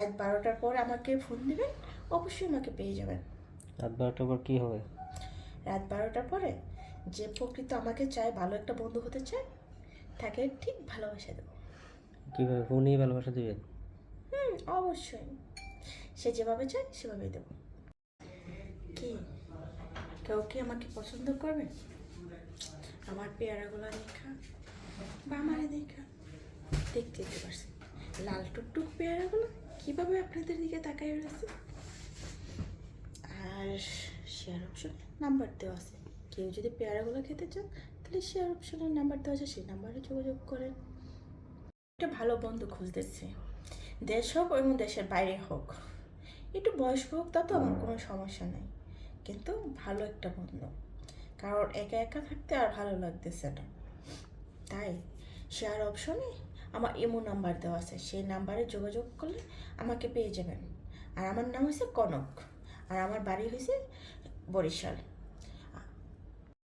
রাত বারোটার পর আমাকে ফোন দেবেন অবশ্যই আমাকে পেয়ে যাবেন। রাত বারোটার পর কী হবে? রাত বারোটার পরে যে প্রকৃত আমাকে চায় ভালো একটা বন্ধু হতে চায় তাকে ঠিক ভালোবাসা দেবো। কীভাবে? ফোনেই ভালোবাসা দিবেন? হুম অবশ্যই। সে যেভাবে চায় সেভাবেই দেবো। কি? কেউ কি আমাকে পছন্দ করবে? আমার পেয়ারাগুলো দেখা বা আমারে দেখা। দেখতে দিতে পারছি। লাল টুকটুক পেয়ারাগুলো কীভাবে আপনাদের দিকে তাকাই রয়েছে? আর শেয়ার অপশনে নাম্বার দেওয়া আছে। কেউ যদি পেয়ারাগুলো খেতে চান, তাহলে শেয়ার অপশনের নাম্বার দেওয়া আছে, সেই নাম্বারে যোগাযোগ করেন। একটা ভালো বন্ধু খুঁজতেছি। দেশ হোক এবং দেশের বাইরে হোক। একটু বয়স্ক হোক তা তো আমার কোনো সমস্যা নেই। কিন্তু ভালো একটা বন্ধু। কারণ একা একা থাকতে আর ভালো লাগতেছে না। তাই শেয়ার অপশনে আমার ইমো নাম্বার দেওয়া আছে। সেই নাম্বারে যোগাযোগ করলে আমাকে পেয়ে যাবেন। আর আমার নাম হয়েছে কনক। আর আমার বাড়ি হয়েছে বরিশাল।